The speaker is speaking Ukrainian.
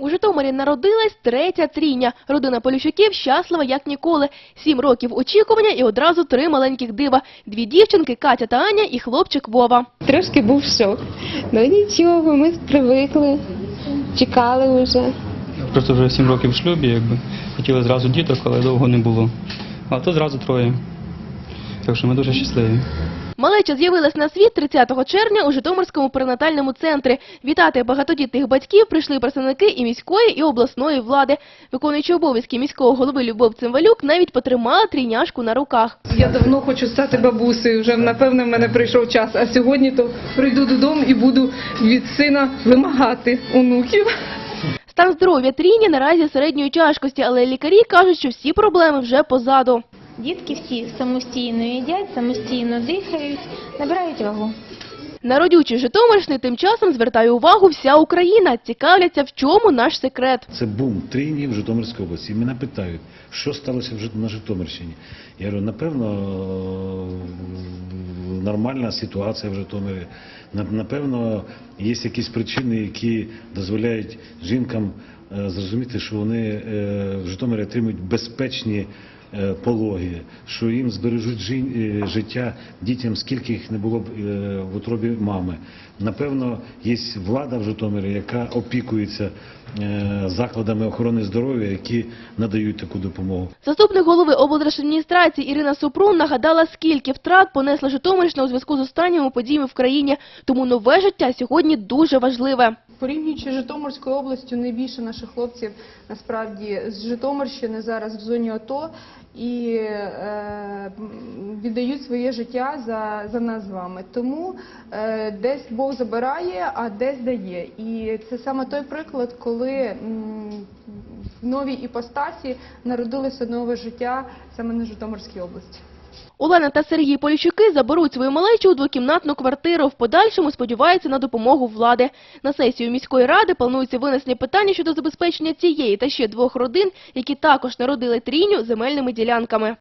У Житомирі народилась третя трійня. Родина Полющуків щаслива як ніколи. Сім років очікування і одразу три маленьких дива. Дві дівчинки Катя та Аня і хлопчик Вова. Трошки був шок. Ну нічого, ми привикли, чекали вже. Просто вже 7 років в шлюбі, якби хотіли зразу діток, але довго не було. А тут зразу троє. Так що ми дуже щасливі. Малеча з'явилась на світ 30 червня у Житомирському перинатальному центрі. Вітати багатодітних батьків прийшли представники і міської, і обласної влади. Виконуючи обов'язки міського голови Любов Цимвалюк навіть потримала трійняшку на руках. Я давно хочу стати бабусею. Вже напевне в мене прийшов час. А сьогодні то прийду додому і буду від сина вимагати онуків. Стан здоров'я трійні наразі середньої тяжкості, але лікарі кажуть, що всі проблеми вже позаду. Дітки всі самостійно їдять, самостійно дихають, набирають вагу. На родючий Житомирщини тим часом звертає увагу вся Україна. Цікавляться, в чому наш секрет. Це бум трійні в Житомирській області. Мене питають, що сталося на Житомирщині. Я говорю, напевно, нормальна ситуація в Житомирі. Напевно, є якісь причини, які дозволяють жінкам е, зрозуміти, що вони е, в Житомирі отримують безпечні пологи, що їм збережуть жін- е, життя дітям, скільки їх не було б е, в утробі мами. Напевно, є влада в Житомирі, яка опікується е, закладами охорони здоров'я, які надають таку допомогу. Заступник голови облдержадміністрації Ірина Супрун нагадала, скільки втрат понесла Житомирщина у зв'язку з останніми подіями в країні. Тому нове життя сьогодні дуже важливе. Порівнюючи з Житомирською областю, найбільше наших хлопців насправді з Житомирщини зараз в зоні АТО і е, віддають своє життя за, за нас з вами. Тому е, десь Бог забирає, а десь дає. І це саме той приклад, коли м, в новій іпостасі народилося нове життя саме на Житомирській області. Олена та Сергій Поліщуки заберуть свою малечу у двокімнатну квартиру. В подальшому сподіваються на допомогу влади. На сесію міської ради планується винесення питання щодо забезпечення цієї та ще двох родин, які також народили трійню земельними ділянками.